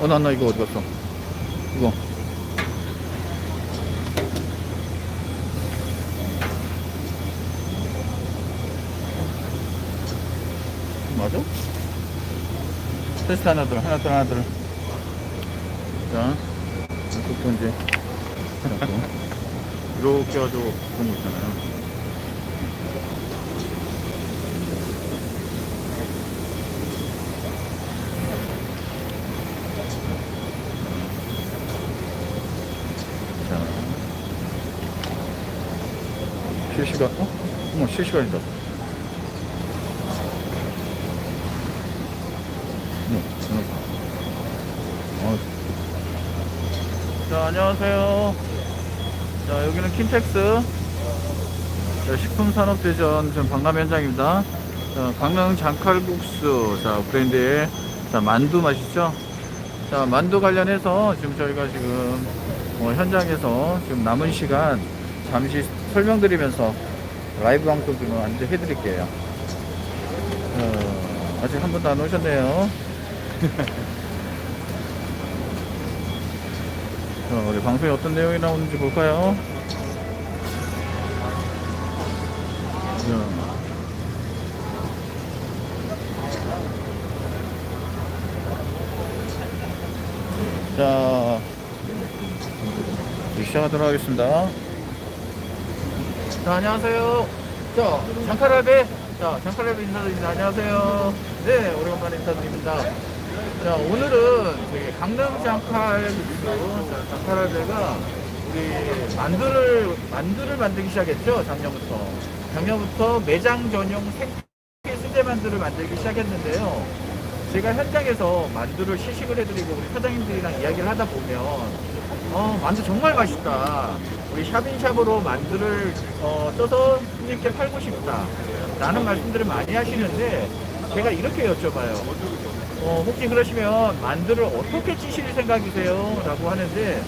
어, 나, 나 이거 어디 갔어? 이거. 맞아? 테스트 하나 들어, 하나 들어, 하나 들어. 자, 이렇게 이제, 이렇게 해가지고 그런 거 있잖아요. 자, 실시간, 어? 어머, 실시간이다. 전화. 어. 자, 안녕하세요. 자, 여기는 킨텍스. 자, 식품산업대전 지금 방감 현장입니다. 자, 강릉 장칼국수. 자, 브랜드의 자, 만두 맛있죠? 자, 만두 관련해서 지금 저희가 지금 어, 현장에서 지금 남은 시간 잠시 설명드리면서 라이브 방송 좀 안내 해드릴게요. 어, 아직 한 번도 안 오셨네요. 자, 우리 방송에 어떤 내용이 나오는지 볼까요? 자. 자, 시작하도록 하겠습니다. 자, 안녕하세요. 자, 장카라베. 자, 장카라베 인사드립니다. 안녕하세요. 네, 오랜만에 인사드립니다. 자, 오늘은 저기 강릉 자, 장카라베가 우리 만두를, 만두를 만들기 시작했죠. 작년부터. 작년부터 매장 전용 생태 수제 만두를 만들기 시작했는데요. 제가 현장에서 만두를 시식을 해드리고 우리 사장님들이랑 이야기를 하다 보면 어 만두 정말 맛있다. 우리 샵인샵으로 만두를 어, 떠서 손님께 팔고 싶다. 라는 말씀들을 많이 하시는데 제가 이렇게 여쭤봐요. 어, 혹시 그러시면 만두를 어떻게 찌실 생각이세요? 라고 하는데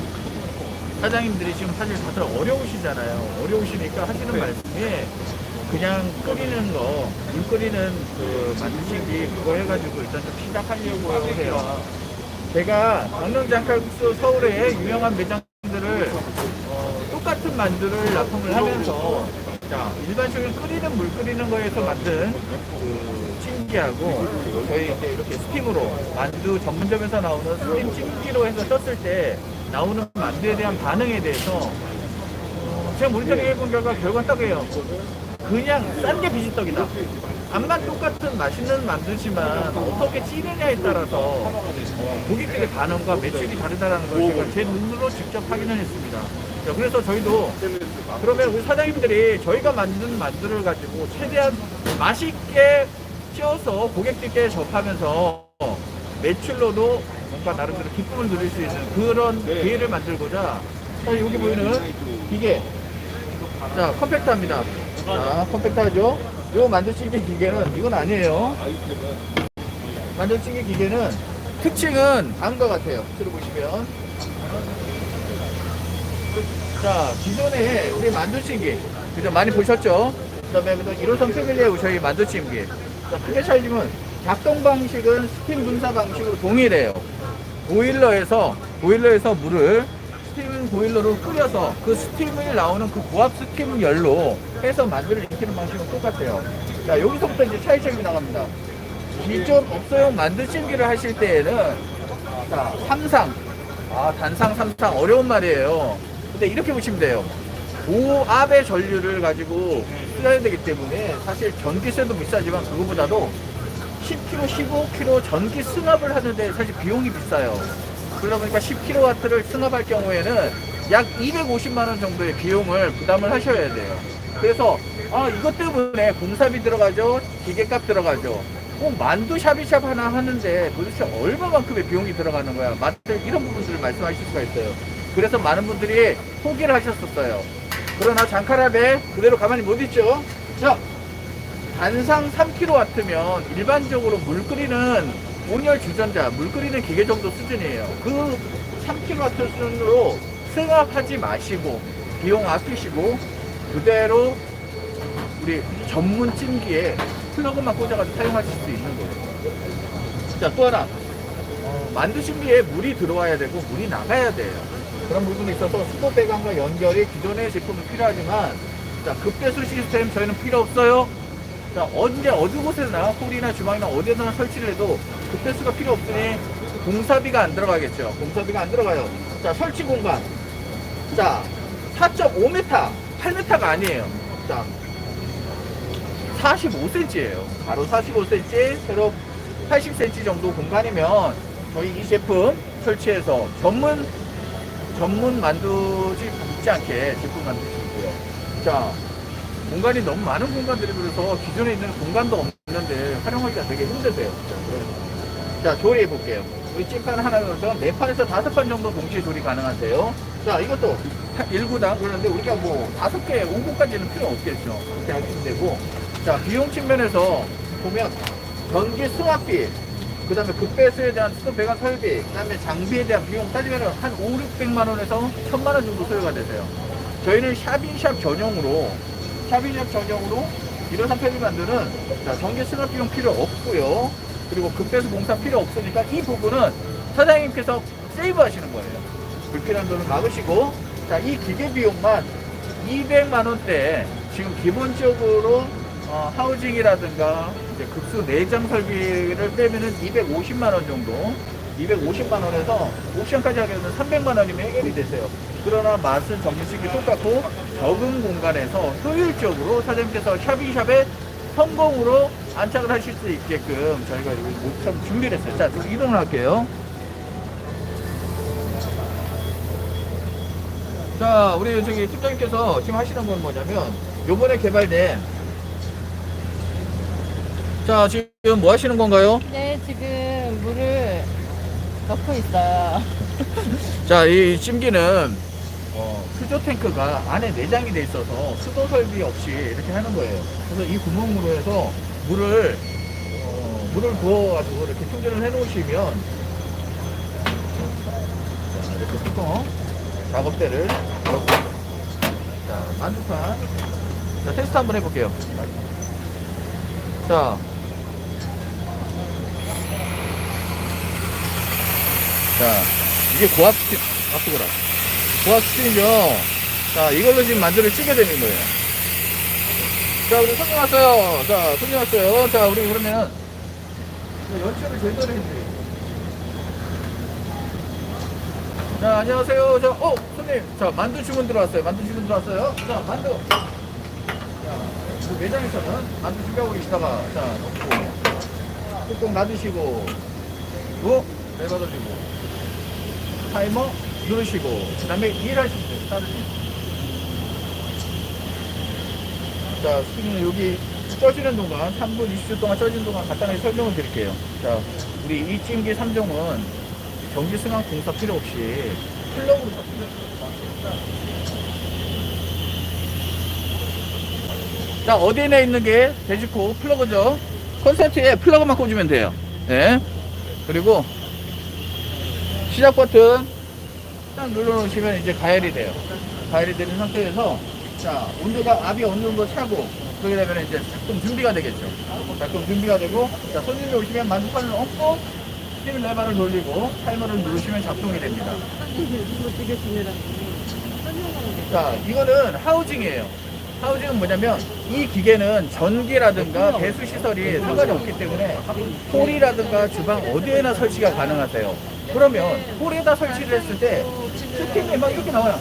사장님들이 지금 사실 다들 어려우시잖아요. 어려우시니까 하시는 말씀이 그냥 끓이는 거, 물 끓이는 그 만드시기 그거 해가지고 일단 좀 시작하려고 해요. 제가 강릉 장칼국수 서울의 유명한 매장들을 어, 똑같은 만두를 납품을 하면서 자 일반적인 끓이는 물 끓이는 거에서 만든 그 찜기하고 저희 이제 이렇게 스팀으로 만두 전문점에서 나오는 스팀 찜기로 해서 떴을 때 나오는 만두에 대한 반응에 대해서 어, 제가 모니터링 해본 결과 결과는 딱이에요. 그냥 싼 게 비지떡이다. 맛만 똑같은 맛있는 만두지만 어떻게 찌느냐에 따라서 어, 고객들의 반응과 매출이 다르다는 걸 제가 제 눈으로 직접 확인을 했습니다. 자, 그래서 저희도 그러면 우리 사장님들이 저희가 만든 만두를 가지고 최대한 맛있게 찌어서 고객들께 접하면서 매출로도 뭔가 나름대로 기쁨을 누릴 수 있는 그런 기회를 만들고자 자, 여기 보이는 기계 자 컴팩트합니다 자, 컴팩트하죠? 요 만두찌개 기계는 이건 아니에요. 만두찌개 기계는 특징은 다음과 같아요. 들어보시면. 자, 기존에 우리 만두찌개, 그죠? 많이 보셨죠? 그 다음에 그 1호선 패밀리의 저희 만두찌개. 자, 크게 차이점은 작동 방식은 스팀 분사 방식으로 동일해요. 보일러에서, 보일러에서 물을 스팀 보일러로 끓여서 그 스팀을 나오는 그 고압 스팀 열로 해서 만두를 익히는 방식은 똑같아요. 자, 여기서부터 이제 차이점이 나갑니다. 기존 업소용 만두찜기를 하실 때에는 자, 삼상. 아, 단상, 삼상. 어려운 말이에요. 근데 이렇게 보시면 돼요. 고압의 전류를 가지고 써야 되기 때문에 사실 전기세도 비싸지만 그거보다도 10kg, 15kg 전기 승합을 하는데 사실 비용이 비싸요. 그러다 보니까 10kW를 승합할 경우에는 약 250만 원 정도의 비용을 부담을 하셔야 돼요. 그래서 아 이것 때문에 공사비 들어가죠, 기계값 들어가죠. 꼭 만두 샤비샵 하나 하는데 도대체 얼마만큼의 비용이 들어가는 거야? 이런 부분들을 말씀하실 수가 있어요. 그래서 많은 분들이 포기를 하셨었어요. 그러나 장카라베 그대로 가만히 못 있죠. 자, 단상 3kW면 일반적으로 물 끓이는 온열 주전자, 물 끓이는 기계 정도 수준이에요. 그 3kW 수준으로 승합하지 마시고 비용 아끼시고 그대로 우리 전문 찜기에 플러그만 꽂아가지고 사용하실 수 있는 거예요. 자, 또 하나. 어, 만두 신비에 물이 들어와야 되고 물이 나가야 돼요. 그런 부분이 있어서 수도 배관과 연결이 기존의 제품은 필요하지만 자 급배수 시스템 저희는 필요 없어요. 자 언제 어느 곳에나 홀이나 주방이나 어디에나 설치를 해도 급배수가 필요 없으니 공사비가 안 들어가겠죠. 공사비가 안 들어가요. 자 설치 공간 자 4.5m 8m가 아니에요. 자 45cm예요. 바로 45cm, 세로 80cm 정도 공간이면 저희 이 제품 설치해서 전문 전문 만두집 있지 않게 제품 만들 수 있고요. 자 공간이 너무 많은 공간들이 그래서 기존에 있는 공간도 없는데 활용하기가 되게 힘드세요. 자, 조리해 볼게요. 우리 찐판 하나로서 네 판에서 다섯 판 정도 동시에 조리 가능하세요. 자 이것도 1구당 그러는데 우리가 뭐 다섯 개, 5구까지는 필요 없겠죠. 그렇게 하시면 되고 자 비용 측면에서 보면 전기 수납비 그 다음에 급배수에 대한 수도 배관 설비 그 다음에 장비에 대한 비용 따지면 한 5, 600만 원에서 1000만 원 정도 소요가 되세요 저희는 샵인샵 전용으로 샵인샵 전용으로 이런 상편을 만드는 자, 전기 수납 비용 필요 없고요 그리고 급배수 공사 필요 없으니까 이 부분은 사장님께서 세이브 하시는 거예요 불필요한 돈을 막으시고 자 이 기계 비용만 200만 원대 지금 기본적으로 어, 하우징이라든가 이제 급수 내장 설비를 빼면은 250만 원 정도, 250만 원에서 옵션까지 하게 되면 300만 원이면 해결이 되세요. 그러나 맛은 정식이 똑같고 적은 공간에서 효율적으로 사장님께서 샵인샵에 성공으로 안착을 하실 수 있게끔 저희가 여기 모처럼 준비를 했어요. 자, 좀 이동을 할게요. 자, 우리 저기 팀장님께서 지금 하시는 건 뭐냐면 요번에 개발된 자, 지금 뭐 하시는 건가요? 네, 지금 물을 넣고 있어요. 자, 이 찜기는 어, 수조 탱크가 안에 내장이 돼 있어서 수도 설비 없이 이렇게 하는 거예요. 그래서 이 구멍으로 해서 물을 어, 물을 부어가지고 이렇게 충전을 해놓으시면 자, 이렇게 뚜껑 작업대를 넣고 자 만두판 자 테스트 한번 해볼게요. 자. 자, 이게 고압 뜨거라. 고압 스팀이죠. 자, 이걸로 지금 만두를 찌게 되는 거예요. 자, 우리 손님 왔어요. 자, 손님 왔어요. 자, 우리 그러면 연출을 제대로 해주세요. 자, 안녕하세요. 자, 어, 손님. 자, 만두 주문 들어왔어요. 만두 주문 들어왔어요. 자, 만두. 자, 그 매장에서는 만두 준비하고 계시다가, 자, 놓고, 뚜껑 놔두시고, 어? 내받아주고. 타이머 누르시고 그 다음에 일하시면 돼요 따르시 자 스팀은 여기 쪄지는 동안 3분 20초 동안 쪄지는 동안 간단하게 설명을 드릴게요. 자 우리 이 찜기 3종은 전기 승강 공사 필요 없이 플러그로 자 어디에 있는 게 돼지코 플러그죠? 콘센트에 플러그만 꽂으면 돼요. 예? 그리고 시작 버튼 딱 눌러놓으시면 이제 가열이 돼요. 가열이 되는 상태에서 자 온도가 압이 어느 정도 차고 그러게 되면 이제 작동 준비가 되겠죠. 작동 준비가 되고 자 손님이 오시면 만두판을 얹고 스팀 레버를 돌리고 타이머를 누르시면 작동이 됩니다. 자 이거는 하우징이에요. 하우징은 뭐냐면 이 기계는 전기라든가 배수 시설이 상관이 없기 때문에 홀이라든가 주방 어디에나 설치가 가능하세요. 그러면 홀에다 설치를 했을 때 스팀이 막 이렇게 나와요.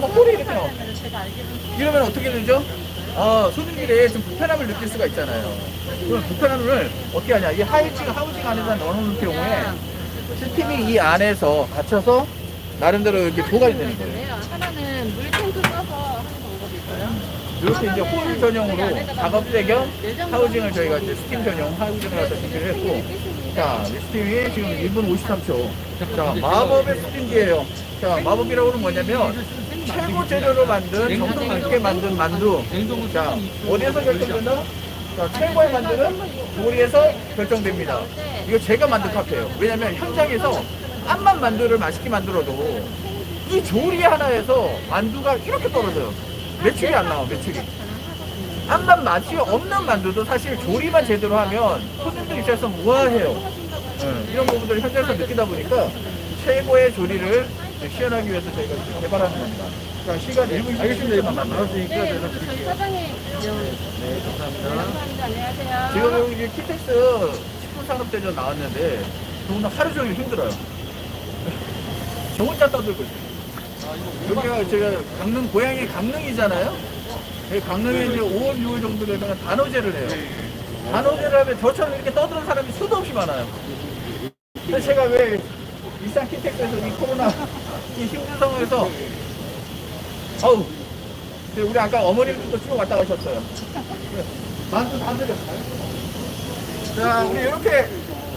막 홀이 이렇게 나와. 이러면 어떻게 되죠? 아, 손님들이 좀 불편함을 느낄 수가 있잖아요. 그럼 불편함을 어떻게 하냐? 이 하우징, 하우징 안에다 넣어놓는 경우에 스팀이 이 안에서 갇혀서 나름대로 이렇게 보관이 되는 거예요. 하나는 물탱크 써서 하는 방법이 있어요. 이렇게 이제 홀 전용으로 작업대 겸 하우징을 저희가 이제 스팀 전용 하우징을 갖다 준비를 했고 자 스팀이 지금 1분 53초. 자 마법의 스팀기예요. 자 마법이라고 하는 뭐냐면 최고 재료로 만든 정성 있게 만든 만두. 자 어디에서 결정된다? 자 최고의 만두는 조리에서 결정됩니다. 이거 제가 만든 카페예요. 왜냐면 현장에서 암만 만두를 맛있게 만들어도 이 조리 하나에서 만두가 이렇게 떨어져요. 매출이 안 나와 매출이 암만 맛이 없는 만두도 사실 조리만 제대로 하면 손님들 입장에서 우아해요 예, 이런 부분들을 현장에서 느끼다 보니까 최고의 조리를 시연하기 위해서 저희가 지금 개발하는 겁니다. 자, 시간 1분 알겠습니다. 1분 남았으니까 네, 저희 사장님. 네, 감사합니다. 안녕하세요. 지금 여기 키텍스 식품산업대전 나왔는데 저는 하루 종일 힘들어요. 저 혼자 떠들고 있어요. 여기가 제가 강릉, 고향이 강릉이잖아요? 네, 강릉에 이제 5월, 6월 정도 되면 단오제를 해요. 단오제를 하면 저처럼 이렇게 떠드는 사람이 수도 없이 많아요. 근데 제가 왜 일산 키텍스에서 이 코로나 이 힘든 상황에서 아우 근데 우리 아까 어머님들도 쭉 왔다 가셨어요. 만두 다 드렸어요. 자, 우리 이렇게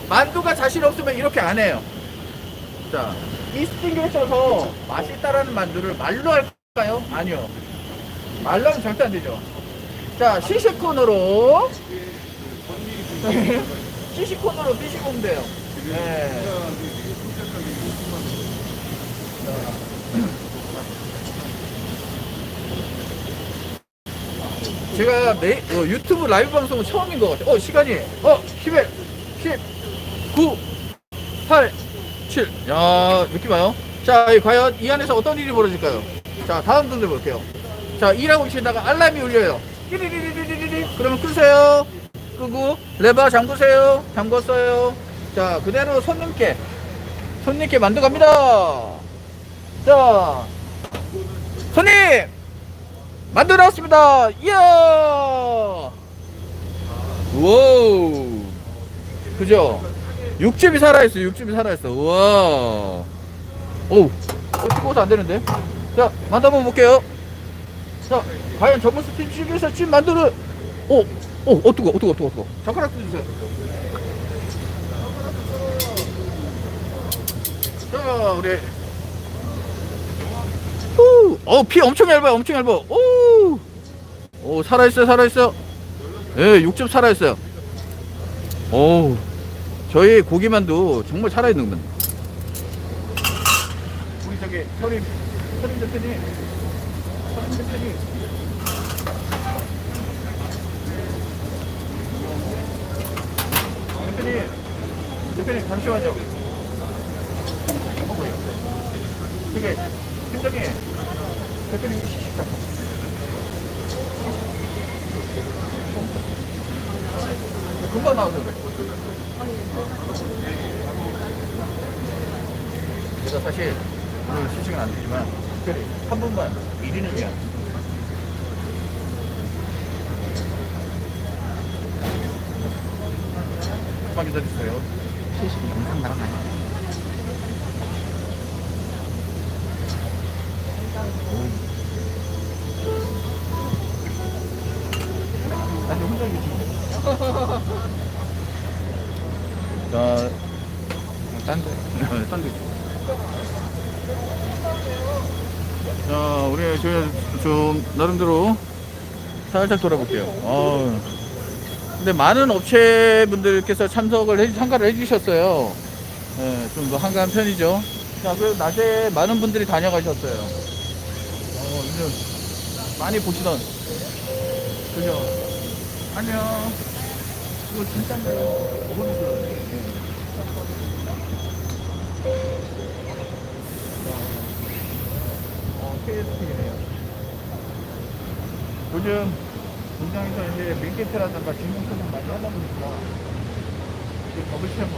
만두가 자신 없으면 이렇게 안 해요. 자, 이스팅에 쳐서 맛있다라는 만두를 말로 할까요? 아니요. 말로 하면 절대 안 되죠. 자, 시식콘으로 시식콘으로 드시고 오면 돼요. 네. 제가 내, 어, 유튜브 라이브 방송은 처음인 것 같아요. 어, 시간이, 어, 11, 10, 9, 8, 7. 야, 느낌 와요? 자, 이 과연 이 안에서 어떤 일이 벌어질까요? 자, 다음 분들 볼게요. 자, 일하고 계시다가 알람이 울려요. 그러면 끄세요. 끄고, 레버 잠그세요. 잠궜어요. 자, 그대로 손님께, 손님께 만두 갑니다. 자, 손님! 만두 나왔습니다. 이야. 우와우. 그죠? 육즙이 살아있어. 육즙이 살아있어. 우와. 오우. 어, 뜨거워서 안 되는데. 자, 만두 한번 볼게요. 자, 과연 전문 스팀집에서 찐 만두를. 오, 오, 어, 뜨거, 어, 뜨거, 뜨거, 뜨거. 젓가락 도 주세요. 자, 우리 후, 어, 피 엄청 얇아요, 엄청 얇아. 오, 오, 살아있어요, 살아있어요. 예, 육즙 살아있어요. 오, 저희 고기만두 정말 살아있는 건. 우리 저기 서림, 서림 대표님, 대표님. 대표님, 잠시만요. 어, 뭐예요? 되게 팀장님 대표님 시식자 금방 나오죠 제가 사실 오늘 시식은 안 되지만 특별히 한 분만 1인을 위한 조금만 기다려주세요 시식 영상 나가나요? 나름대로 살짝 돌아볼게요. 어. 근데 많은 업체분들께서 참석을 해, 참가를 해주셨어요. 네, 좀더 한가한 편이죠. 자, 그 낮에 많은 분들이 다녀가셨어요. 어, 요즘 많이 보시던. 그죠? 안녕. 이거 진짜인가요? 어머니들. 어, KSP네요. 요즘 공장에서 이제 밀게트라든가 진공소송 많이 하다 보니까 이제 버블 시험을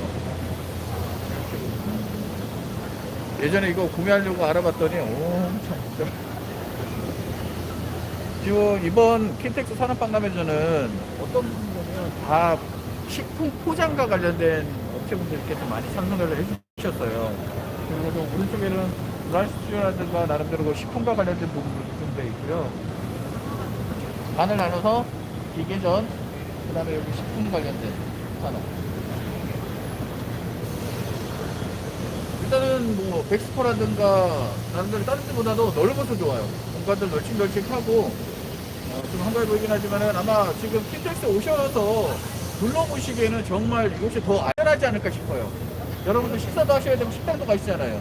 예전에 이거 구매하려고 알아봤더니 엄청 비싸. 지금 이번 킨텍스 산업박람회전은 어떤 분들은 다 식품 포장과 관련된 업체분들께서 많이 참석을 해주셨어요. 그리고 좀 오른쪽에는 라이스라든가 나름대로 그 식품과 관련된 부분도 돼 있고요. 반을 나눠서 기계전, 그 다음에 여기 식품 관련된 산업. 일단은 뭐 백스포라든가 나름대로 다른 데보다도 넓어서 좋아요. 공간도 널찍널찍하고 어, 좀 한가해 보이긴 하지만은 아마 지금 킨텍스 오셔서 둘러보시기에는 정말 이곳이 더 안전하지 않을까 싶어요. 여러분들 식사도 하셔야 되고 식당도 가시잖아요.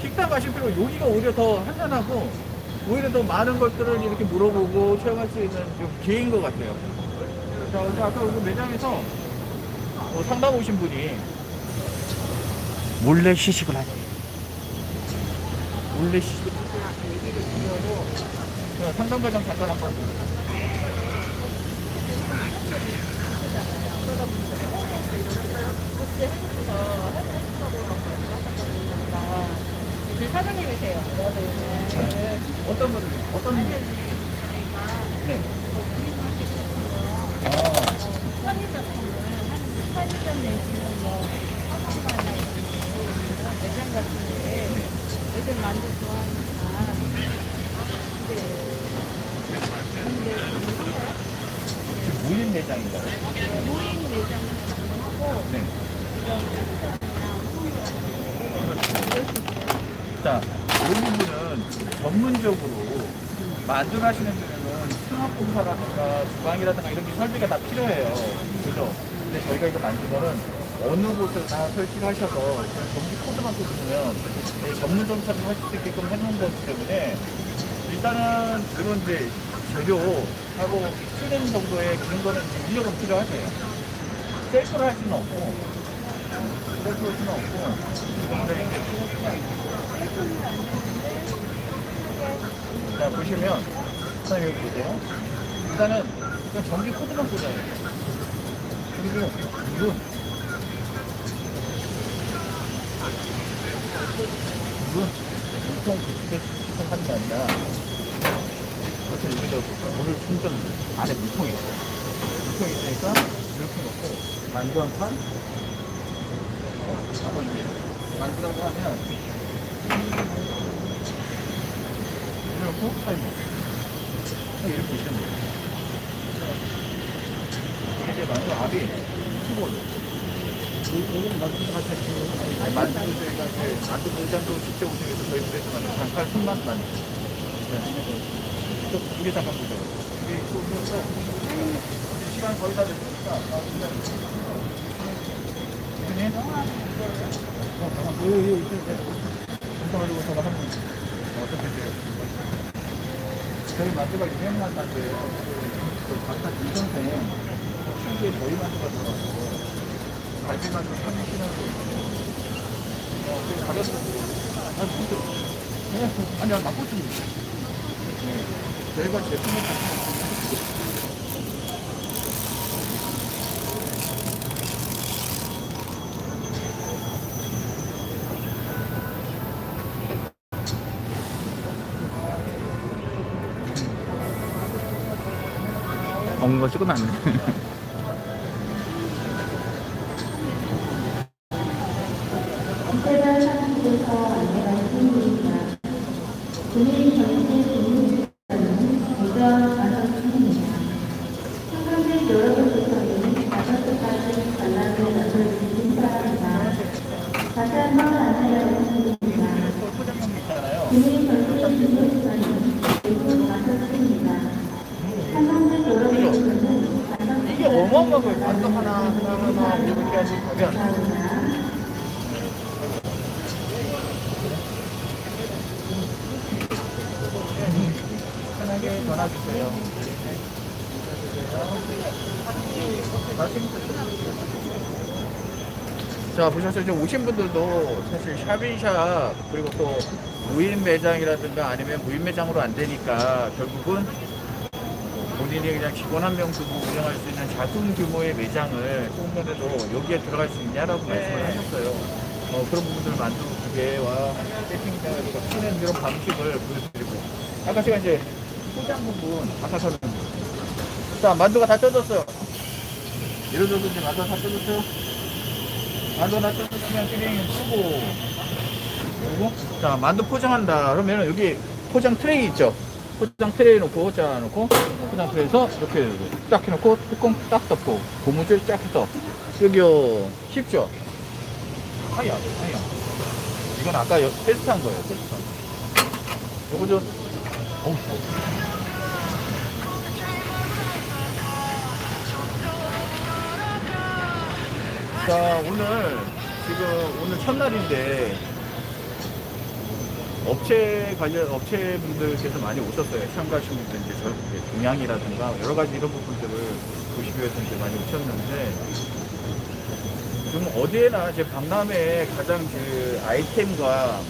식당 가실 필요 여기가 오히려 더 한산하고 오히려 더 많은 것들을 이렇게 물어보고 체험할 수 있는 좀 기회인 것 같아요. 자, 아까 그 매장에서 어, 상담 오신 분이 몰래 시식을 하죠. 몰래 시식. 자, 상담 과정 잠깐 한번. 그 사장님이세요. 네. 어떤 분들, 어떤 분? 네. 아, 편의점 편의점 내지는 뭐 화장실이나 이런 매장 같은데 요즘 만두 좋아하니까 무인 매장인가요? 무인 매장 하고 네. 이런 자, 이 부분은 전문적으로 만들하시는 분은 승합공사라든가 주방이라든가 이런 게 설비가 다 필요해요. 그죠? 근데 저희가 이거 만들면은 어느 곳에 다 설치를 하셔서 전기 코드만 꽂으면 이 전문 점차를 하실 수 있게끔 해놓은 거기 때문에 일단은 그런 이제 재료하고 필름 정도의 그런 거는 이제 인력은 필요하세요. 셀프로 할 수는 없고, 셀프로 할 수는 없고, 근데 자, 보시면, 선생님 여기 보세요. 일단은, 그냥 전기 코드만 꽂아요. 그리고, 이건, 이건, 보통 그렇게 하는 게 아니라, 그래서 여기다 물을 충전 안에 물통이 있어요. 물통이 있으니까, 이렇게 놓고, 만두 한 판, 하고 이제, 만두라고 하면, 이렇게 타이머. 이렇게 보시면 돼요. 이제 만두 압이 키보드. 이거는 만두 같이 아니, 만두 저희가 만두 공장도 직접 우승해서 저희 집에서 만든 장칼 손맛 만두. 두개 잠깐. 우리 또 오면서 시간 거의 다 됐으니까. 이분이? 어, 잠깐, 여기, 여기 있으니까. 잠깐가지고 전화 한 분. 어떻게 돼요? 저희 만두가 유명한 만두예요. 그 박사 김선생 친구에 저희 만두가 들어가서 갈비 판매시는 거 어, 그 가렸어. 아, 근데, 그냥, 그- 아니, 맛보좀 네. 저희가 제품을 거 찍으면 안 돼. 언제나 상황에서 안내가 힘듭니다. 본인이 정신의 본인은 무정 가성입니다. 상관된 여러분께서는 다섯 가지 관람을 나눠주신 바랍니다. 다시 한번 안내하겠습니다. 포장용 있잖아요. 본인이 정신의 본인은 대부분 가성입니다. 상관된 여러분께서는 가성비 이게 어마어마하고요. 만두 하나, 하나, 하나, 이렇게 하고 가면. 감사합니다. 편하게 전화주세요. 자, 보셨죠? 이제 오신 분들도 사실 샵인샵, 그리고 또 무인 매장이라든가 아니면 무인 매장으로 안 되니까 결국은 본인이 그냥 직원 한 명 두고 운영할 수 있는 작은 규모의 매장을 조금이라도 여기에 들어갈 수 있냐라고 말씀을 하셨어요. 어, 그런 부분들 만두 기계와 세팅과 치는 이런 방식을 보여드리고 아까 제가 이제 포장 부분 아까 저는 자 만두가 다 쪄졌어요. 예를 들어서 이제 만두가 다 쪄졌어요. 다 쪄졌으면 그냥 쓰고. 그리고 자 만두 포장한다. 그러면 여기 포장 트레이 있죠. 포장 트레이 놓고 자 놓고 포장 트레이에서 이렇게 딱 해놓고 뚜껑 딱 덮고 고무줄 쫙 해서 여기요. 쉽죠? 아야 아야 이건 아까 여- 테스트한 거예요 테스트. 요거 좀 어우 자 오늘 지금 오늘 첫날인데 업체 관련 업체 분들께서 많이 오셨어요. 참가하신 분들 이제 저 이제 동양이라든가 여러 가지 이런 부분들을 보시기 위해서 많이 오셨는데 좀 어디에나 이제 박람회 가장 그 아이템과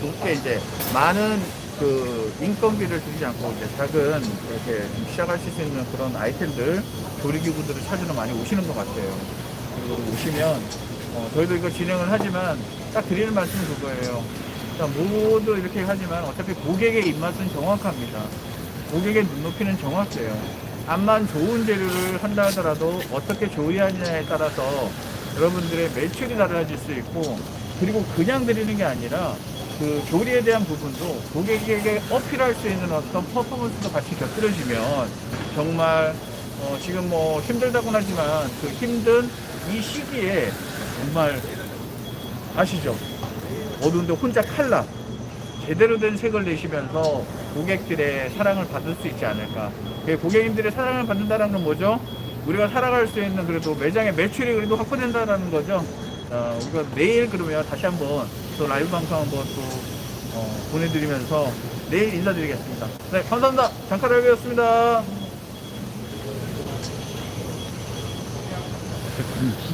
좋게 이제 많은 그 인건비를 들이지 않고 이제 작은 이렇게 좀 시작하실 수 있는 그런 아이템들 조리기구들을 찾으러 많이 오시는 것 같아요. 오시면 어, 저희도 이거 진행을 하지만 딱 드리는 말씀은 그거예요. 자, 모두 이렇게 하지만 어차피 고객의 입맛은 정확합니다. 고객의 눈높이는 정확해요. 암만 좋은 재료를 한다 하더라도 어떻게 조리하느냐에 따라서 여러분들의 매출이 달라질 수 있고 그리고 그냥 드리는 게 아니라 그 조리에 대한 부분도 고객에게 어필할 수 있는 어떤 퍼포먼스도 같이 곁들여지면 정말 어, 지금 뭐 힘들다고는 하지만 그 힘든 이 시기에 정말 아시죠? 어두운데 혼자 칼라 제대로 된 색을 내시면서 고객들의 사랑을 받을 수 있지 않을까. 그 고객님들의 사랑을 받는다는 건 뭐죠? 우리가 살아갈 수 있는 그래도 매장의 매출이 그래도 확보된다는 거죠. 어, 우리가 내일 그러면 다시 한번 또 라이브 방송 한번 또 어, 보내드리면서 내일 인사드리겠습니다. 네, 감사합니다. 장카라비였습니다. Mm-hmm.